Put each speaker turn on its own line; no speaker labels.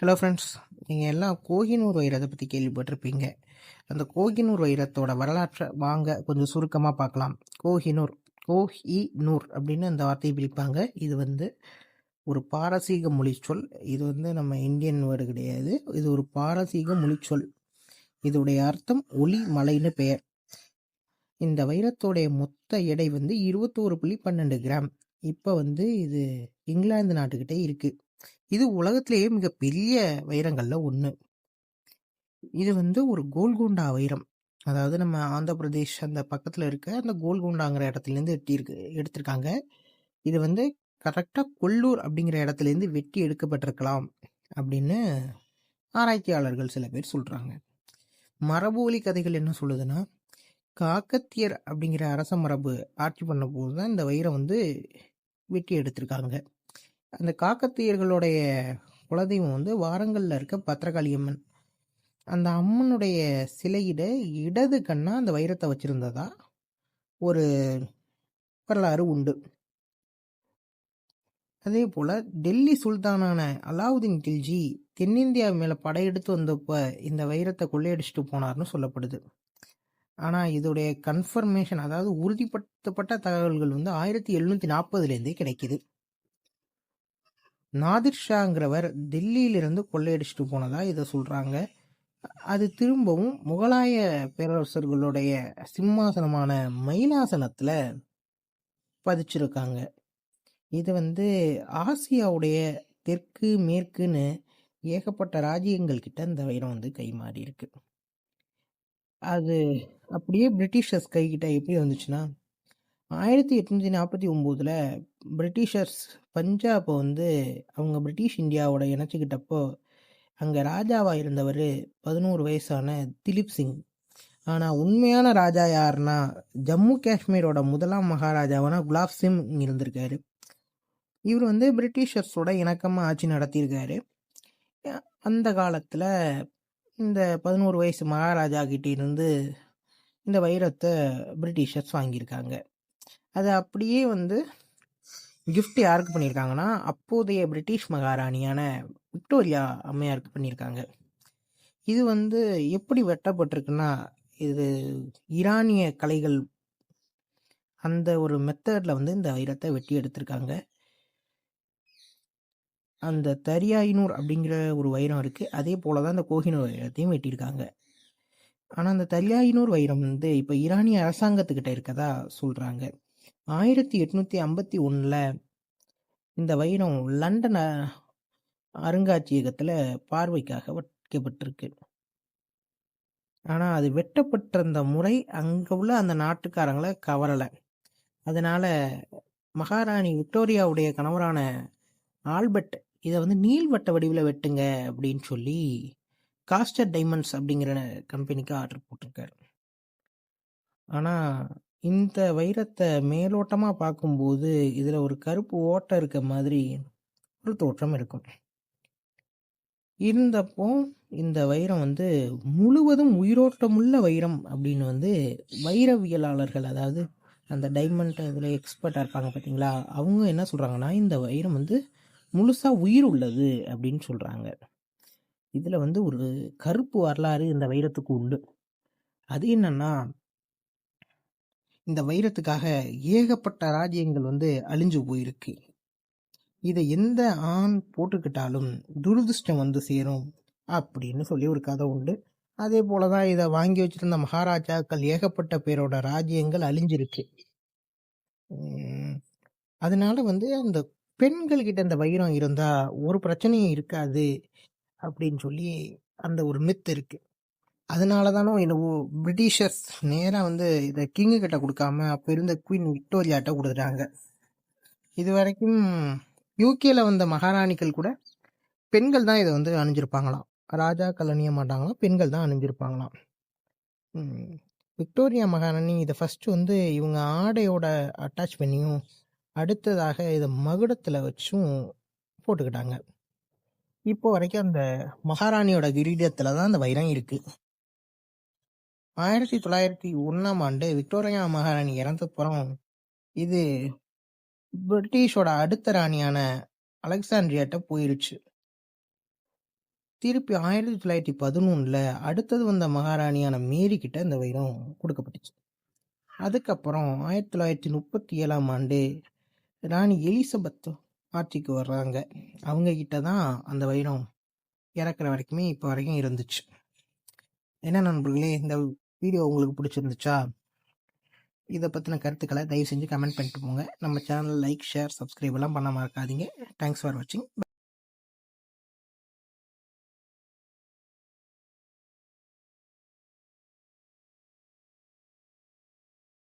Hello friends நீங்கள் எல்லாம் கோஹினூர் வைரத்தை பற்றி கேள்விப்பட்டிருப்பீங்க. அந்த கோஹினூர் வைரத்தோட வரலாற்றை வாங்க கொஞ்சம் சுருக்கமாக பார்க்கலாம். கோஹினூர் கோஹி நூர் அப்படின்னு அந்த வார்த்தையை பிரிப்பாங்க. இது வந்து ஒரு பாரசீக மொழிச்சொல். இது வந்து நம்ம இந்தியன் வேர்டு கிடையாது. இது ஒரு பாரசீக மொழிச்சொல். இதோடைய அர்த்தம் ஒளி மலைன்னு பெயர். இந்த வைரத்தோடைய மொத்த எடை வந்து இருபத்தோரு புள்ளி பன்னெண்டு கிராம். இப்போ வந்து இது இங்கிலாந்து நாட்டுக்கிட்டே இருக்குது இது உலகத்திலேயே மிகப்பெரிய வைரங்களில் ஒன்று இது வந்து ஒரு கோல்கொண்டா வைரம். அதாவது நம்ம ஆந்திர பிரதேஷ் அந்த பக்கத்தில் இருக்க அந்த கோல்கொண்டாங்கிற இடத்துலேருந்து வெட்டியிருக்கு எடுத்திருக்காங்க. இது வந்து கரெக்டாக கொல்லூர் அப்படிங்கிற இடத்துலேருந்து வெட்டி எடுக்கப்பட்டிருக்கலாம் அப்படின்னு ஆராய்ச்சியாளர்கள் சில பேர் சொல்கிறாங்க மரபோலி கதைகள் என்ன சொல்லுதுன்னா, காக்கத்தியர் அப்படிங்கிற அரச மரபு ஆட்சி பண்ணும்போது தான் இந்த வைரம் வந்து வெட்டி எடுத்திருக்காங்க. அந்த காக்கத்தியர்களுடைய குலதெய்வம் வந்து வாரங்கல்ல இருக்க பத்திரகாளி அம்மன். அந்த அம்மனுடைய சிலையிட இடது கண்ணா அந்த வைரத்தை வச்சிருந்ததா? ஒரு வரலாறு உண்டு. அதே போல டெல்லி சுல்தானான அலாவுதீன் கில்ஜி தென்னிந்தியா மேல படையெடுத்து வந்தப்ப இந்த வைரத்தை கொள்ளையடிச்சிட்டு போனார்னு சொல்லப்படுது. ஆனா இதோடைய கன்ஃபர்மேஷன் அதாவது உறுதிப்படுத்தப்பட்ட தகவல்கள் வந்து ஆயிரத்தி எழுநூத்தி நாற்பதுலேருந்தே கிடைக்குது. நாதிர் ஷாங்கிறவர் டெல்லியிலிருந்து கொள்ளையடிச்சிட்டு போனதா இதை சொல்கிறாங்க அது திரும்பவும் முகலாய பேரரசர்களுடைய சிம்மாசனமான மயிலாசனத்தில் பதிச்சிருக்காங்க. இது வந்து ஆசியாவுடைய தெற்கு மேற்குன்னு ஏகப்பட்ட ராஜ்யங்கள் கிட்ட இந்த வைரம் வந்து கை மாறி இருக்கு. அது அப்படியே பிரிட்டிஷர்ஸ் கைகிட்ட எப்படி வந்துச்சுன்னா ஆயிரத்தி எட்நூற்றி நாற்பத்தி ஒம்போதில் பிரிட்டிஷர்ஸ் பஞ்சாபை வந்து அவங்க பிரிட்டிஷ் இந்தியாவோட இணைச்சிக்கிட்டப்போ அங்கே ராஜாவாக இருந்தவர் பதினோரு வயசான திலீப் சிங். ஆனால் உண்மையான ராஜா யாருன்னா ஜம்மு காஷ்மீரோட முதலாம் மகாராஜாவான குலாப் சிங் இருந்திருக்காரு. இவர் வந்து பிரிட்டிஷர்ஸோட இணக்கமாக ஆட்சி நடத்தியிருக்காரு. அந்த காலத்தில் இந்த பதினோரு வயசு மகாராஜா கிட்டேருந்து இந்த வைரத்தை பிரிட்டிஷர்ஸ் வாங்கியிருக்காங்க. அதை அப்படியே வந்து கிஃப்ட் யாருக்கு பண்ணியிருக்காங்கன்னா அப்போதைய பிரிட்டிஷ் மகாராணியான விக்டோரியா அம்மையாருக்கு பண்ணியிருக்காங்க இது வந்து எப்படி வெட்டப்பட்டிருக்குன்னா இது ஈரானிய கலைகள் அந்த ஒரு மெத்தடில் வந்து இந்த வைரத்தை வெட்டி எடுத்திருக்காங்க. அந்த தரியாயினூர் அப்படிங்கிற ஒரு வைரம் இருக்குது அதே போல தான் இந்த கோஹினூர் வைரத்தையும் வெட்டியிருக்காங்க. ஆனால் அந்த தரியாயினூர் வைரம் வந்து இப்போ ஈரானிய அரசாங்கத்துக்கிட்ட இருக்கதா சொல்கிறாங்க ஆயிரத்தி எட்நூற்றி ஐம்பத்தி ஒன்றில் இந்த வைரம் லண்டன் அருங்காட்சியகத்தில் பார்வைக்காக வைக்கப்பட்டிருக்கு. ஆனால் அது வெட்டப்பட்டிருந்த முறை அங்கே உள்ள அந்த நாட்டுக்காரங்களை கவரலை. அதனால் மகாராணி விக்டோரியாவுடைய கணவரான ஆல்பர்ட் இதை வந்து நீள்வட்ட வடிவில் வெட்டுங்க அப்படின்னு சொல்லி காஸ்டர் டைமண்ட்ஸ் அப்படிங்கிற கம்பெனிக்கு ஆர்டர் போட்டிருக்காரு. ஆனால் இந்த வைரத்தை மேலோட்டமாக பார்க்கும்போது, இதில் ஒரு கருப்பு ஓட்டை இருக்க மாதிரி ஒரு தோற்றம் இருக்கும். இருந்தப்போ, இந்த வைரம் வந்து முழுவதும் உயிரோட்டமுள்ள வைரம் அப்படின்னு வந்து வைரவியலாளர்கள், அதாவது அந்த டைமண்ட் இதில் எக்ஸ்பர்ட்டாக இருப்பாங்க பார்த்தீங்களா? அவங்க என்ன சொல்கிறாங்கன்னா இந்த வைரம் வந்து முழுசாக உயிர் உள்ளது அப்படின்னு சொல்கிறாங்க இதில் வந்து ஒரு கருப்பு வரலாறு இந்த வைரத்துக்கு உண்டு. அது என்னென்னா இந்த வைரத்துக்காக ஏகப்பட்ட ராஜ்யங்கள் வந்து அழிஞ்சு போயிருக்கு. இதை எந்த ஆண் போட்டுக்கிட்டாலும் துரதிருஷ்டம் வந்து சேரும் அப்படின்னு சொல்லி ஒரு கதை உண்டு. அதே போலதான் இதை வாங்கி வச்சிருந்த மகாராஜாக்கள் ஏகப்பட்ட பேரோட ராஜ்யங்கள் அழிஞ்சிருக்கு. அதனால வந்து அந்த பெண்கள்கிட்ட இந்த வைரம் இருந்தால் ஒரு பிரச்சனையும் இருக்காது அப்படின்னு சொல்லி அந்த ஒரு மித்து இருக்கு. அதனால தானோ என்னவோ பிரிட்டிஷர்ஸ் நேராக வந்து இதை கிங்கு கிட்ட கொடுக்காம அப்போ இருந்த குயின் விக்டோரியாட்ட கொடுத்துட்டாங்க. இது வரைக்கும் யூகேல வந்த மகாராணிகள் கூட பெண்கள் தான் இதை வந்து அணிஞ்சிருப்பாங்களாம். ராஜாக்கள் அணிய மாட்டாங்களாம் பெண்கள் தான் அணிஞ்சிருப்பாங்களாம். விக்டோரியா மகாராணி இதை ஃபஸ்ட்டு வந்து இவங்க ஆடையோட அட்டாச் பண்ணியும் அடுத்ததாக இதை மகுடத்தில் வச்சும் போட்டுக்கிட்டாங்க. இப்போ வரைக்கும் அந்த மகாராணியோட கிரீடத்தில் தான் அந்த வைரம் இருக்குது ஆயிரத்தி தொள்ளாயிரத்தி ஒன்றாம் ஆண்டு விக்டோரியா மகாராணி இறந்தப்புறம் இது பிரிட்டிஷோட அடுத்த ராணியான அலெக்சாண்ட்ரியாட்ட போயிருச்சு. திருப்பி ஆயிரத்தி தொள்ளாயிரத்தி பதினொன்றில் அடுத்தது வந்த மகாராணியான மேரி கிட்ட இந்த வைரம் கொடுக்கப்பட்டுச்சு. அதுக்கப்புறம் ஆயிரத்தி தொள்ளாயிரத்தி முப்பத்தி ஏழாம் ஆண்டு ராணி எலிசபெத் ஆட்சிக்கு வர்றாங்க. அவங்க கிட்ட தான் அந்த வைரம் இறக்குற வரைக்குமே இப்போ வரைக்கும் இருந்துச்சு. என்ன நண்பர்களே இந்த வீடியோ உங்களுக்கு பிடிச்சிருந்துச்சா? இதை பற்றின கருத்துக்களை தயவு செஞ்சு கமெண்ட் பண்ணிட்டு போங்க. நம்ம சேனல் லைக் ஷேர் சப்ஸ்கிரைப் எல்லாம் பண்ண மறக்காதீங்க தேங்க்ஸ் ஃபார் வாட்சிங்